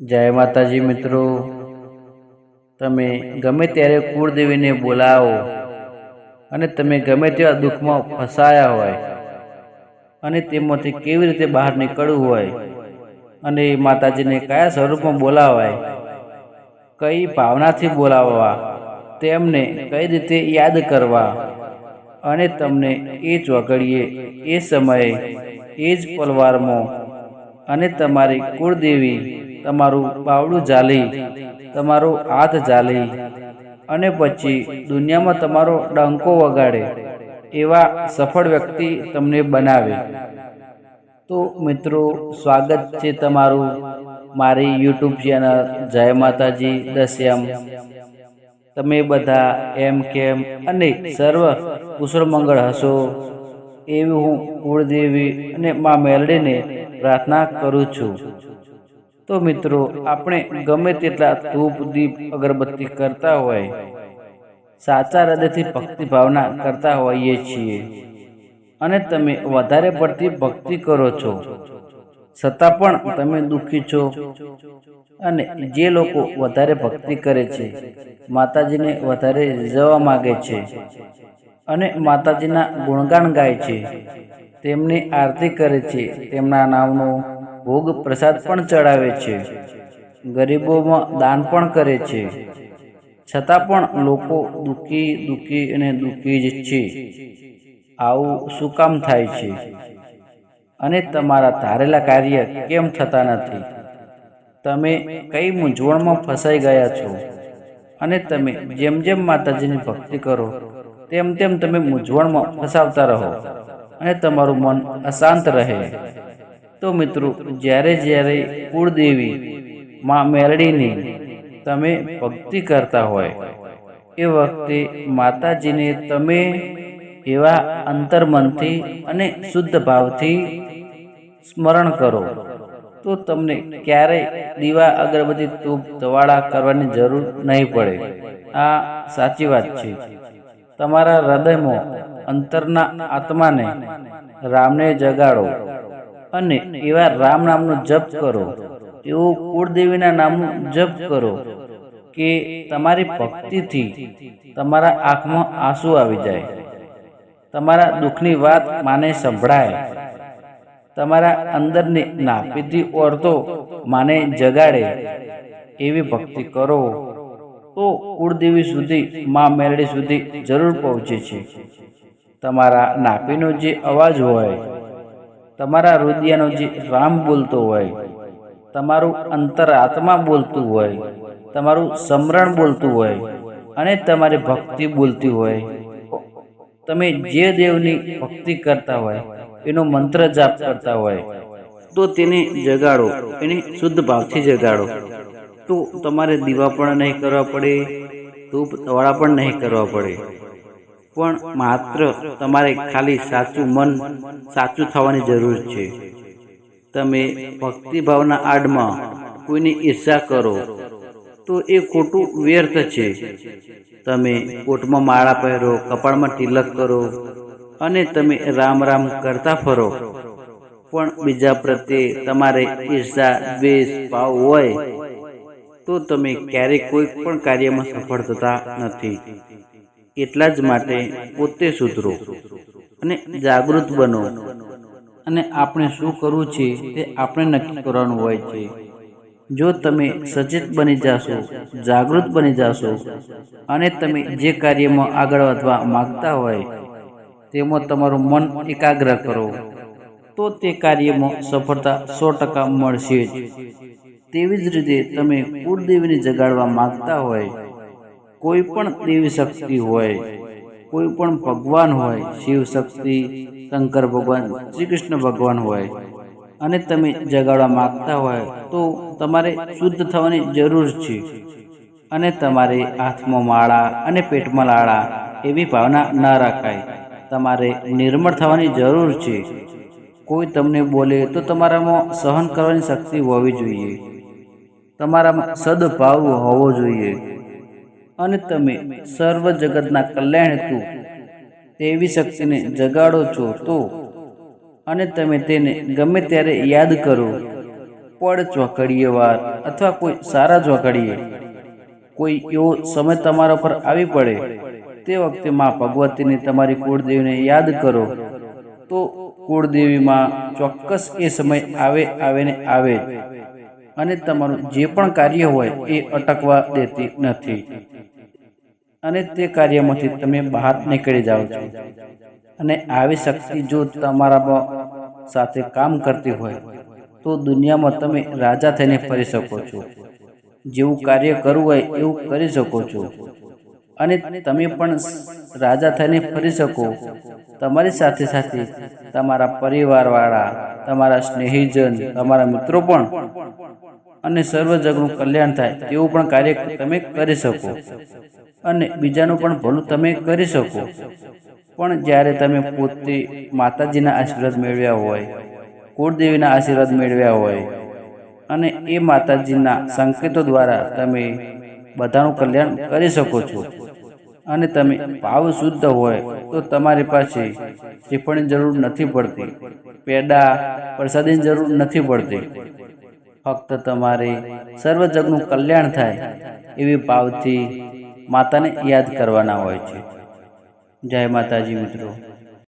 જય માતાજી મિત્રો. તમે ગમે ત્યારે કુળદેવીને બોલાવો અને તમે ગમે તેવા દુઃખમાં ફસાયા હોય અને તેમાંથી કેવી રીતે બહાર નીકળવું હોય અને માતાજીને કયા સ્વરૂપમાં બોલાવાય, કઈ ભાવનાથી બોલાવવા, તેમને કઈ રીતે યાદ કરવા અને તમને એ ચોઘડીએ એ સમયે એ જ પલવારમાં અને તમારી કુળદેવી તમારું બાવડું ઝાલી તમારો હાથ ઝાલી અને પછી દુનિયામાં તમારો ડંકો વગાડે, એવા સફળ વ્યક્તિ તમને બનાવે. તો મિત્રો, સ્વાગત છે તમારું મારી યુટ્યુબ ચેનલ જય માતાજી દશ્યમ તમે બધા એમ કેમ અને સર્વ કુશળ મંગળ હશો એવી હું કુળદેવી અને મા મેલડીને પ્રાર્થના કરું છું. તો મિત્રો, આપણે ગમે તેટલા ધૂપ, દીપ, અગરબત્તી કરતા હોય, સાચા હૃદયથી ભક્તિ ભાવના કરતા હોઈએ છીએ. અને તમે વધારે પડતી ભક્તિ કરો છો, છતાં પણ તમે દુઃખી છો. અને જે લોકો વધારે ભક્તિ કરે છે, માતાજીને વધારે રીઝવવા માગે છે અને માતાજીના ગુણગાન ગાય છે, તેમની આરતી કરે છે તેમના નામનો ભોગ પ્રસાદ પણ ચડાવે છે. ગરીબોમાં દાન પણ કરે છે. છતાં પણ લોકો દુઃખી દુઃખી અને દુઃખી જ છે. આવું શું કામ થાય છે? અને તમારા ધારેલા કાર્ય કેમ થતા નથી? તમે કઈ મૂંઝવણમાં ફસાઈ ગયા છો? અને તમે જેમ જેમ માતાજીની ભક્તિ કરો, તેમ તેમ તમે મૂંઝવણમાં ફસાવતા રહો અને તમારું મન અશાંત રહે. તો મિત્રો, જ્યારે જ્યારે કુળદેવી માં મેરડીની તમે ભક્તિ કરતા હોય, એ વખતે માતાજીને તમે એવા અંતર્મનથી અને શુદ્ધ ભાવથી સ્મરણ કરો. તો તમને ક્યારેય દીવા, અગરબત્તી તૂપ દવાડા કરવાની જરૂર નહીં પડે. આ સાચી વાત છે. તમારા હૃદયમાં અંતરના આત્માને રામને જગાડો. અને એવા રામ નામનો જપ કરો. એવું કુળદેવીના નામનું જપ કરો કે તમારી ભક્તિથી તમારા આંખમાં આંસુ આવી જાય. તમારા દુઃખની વાત માને સંભળાય. તમારા અંદરની નાપીતી ઓરતો માને જગાડે. એવી ભક્તિ કરો. તો કુળદેવી સુધી, મા મેરડી સુધી જરૂર પહોંચે છે. તમારા નાપીનો જે અવાજ હોય તમારા હૃદયનો જે રામ બોલતો હોય, તમારું અંતર આત્મા બોલતું હોય, તમારું સમરણ બોલતું હોય અને તમારી ભક્તિ બોલતી હોય, તમે જે દેવની ભક્તિ કરતા હોય, એનો મંત્ર જાપ કરતા હોય, તો તેને જગાડો, એને શુદ્ધ ભાવથી જગાડો. તો તમારે દીવા પણ નહીં કરવા પડે, ધૂપ વાળા પણ નહીં કરવા પડે. પણ માત્ર તમારે ખાલી સાચું મન, સાચું થવાની જરૂર છે. તમે ભક્તિભાવના આડમાં કોઈની ઈર્ષા કરો, તો એ ખોટું વ્યર્થ છે. તમે કોટમાં માળા પહેરો, કપાળમાં તિલક કરો, અને તમે રામ રામ કરતા ફરો. પણ બીજા પ્રત્યે તમારે ઈર્ષા, દ્વેષ, ભાવ હોય, તો તમે ક્યારેય કોઈ પણ કાર્યમાં સફળ થતા નથી. એટલા જ માટે પોતે સુધરો અને જાગૃત બનો. અને આપણે શું કરવું છે તે આપણે નક્કી કરવાનું હોય છે. જો તમે સચેત બની જાશો, જાગૃત બની જાશો અને તમે જે કાર્યમાં આગળ વધવા માગતા હોય, તેમાં તમારું મન એકાગ્ર કરો, તો તે કાર્યમાં સફળતા સો ટકા મળશે જ. તેવી જ રીતે તમે કુળદેવીને જગાડવા માગતા હોય કોઈ પણ દેવી શક્તિ હોય, કોઈ પણ ભગવાન હોય, શિવ શક્તિ, શંકર ભગવાન શ્રી કૃષ્ણ ભગવાન હોય, અને તમે જગાડવા માગતા હોય, તો તમારે શુદ્ધ થવાની જરૂર છે. અને તમારે હાથમાં માળા અને પેટમાં લાળા એવી ભાવના ન રાખાય. તમારે નિર્મળ થવાની જરૂર છે. કોઈ તમને બોલે તો તમારામાં સહન કરવાની શક્તિ હોવી જોઈએ. તમારામાં સદભાવ હોવો જોઈએ. અને તમે સર્વ જગતના કલ્યાણ હેતુ તેવી શક્તિને જગાડો છો તો અને તમે તેને ગમે ત્યારે યાદ કરો. પડ ચોકડીએ વાર અથવા કોઈ સારા ચોકડીએ. કોઈ એવો સમય તમારા પર આવી પડે તે વખતે માં ભગવતીને તમારી કુળદેવીને યાદ કરો. તો કુળદેવીમાં ચોક્કસ એ સમય આવે આવે ને આવે અને તમારું જે પણ કાર્ય હોય એ અટકવા દેતી નથી. અને તે કાર્યમાંથી તમે બહાર નીકળી જાઓ છો. અને આવી શક્તિ જો તમારા સાથે કામ કરતી હોય, તો દુનિયામાં તમે રાજા થઈને ફરી શકો છો. જેવું કાર્ય કરવું હોય, એવું કરી શકો છો. અને તમે પણ રાજા થઈને ફરી શકો. તમારી સાથે સાથે તમારા પરિવારવાળા, તમારા સ્નેહીજન, તમારા મિત્રો પણ અને સર્વ જગનું કલ્યાણ થાય, તેવું પણ કાર્ય તમે કરી શકો. અને બીજાનું પણ ભલું તમે કરી શકો. પણ જ્યારે તમે પોતે માતાજીના આશીર્વાદ મેળવ્યા હોય, કુળદેવીના આશીર્વાદ મેળવ્યા હોય, અને એ માતાજીના સંકેતો દ્વારા તમે બધાનું કલ્યાણ કરી શકો છો. અને તમે ભાવ શુદ્ધ હોય, તો તમારી પાસે શ્રીફળની જરૂર નથી પડતી. પેડા પ્રસાદીની જરૂર નથી પડતી. ફક્ત તમારે સર્વ જગનું કલ્યાણ થાય એવી ભાવથી માતાને યાદ કરવાના હોય છે. જય માતાજી મિત્રો.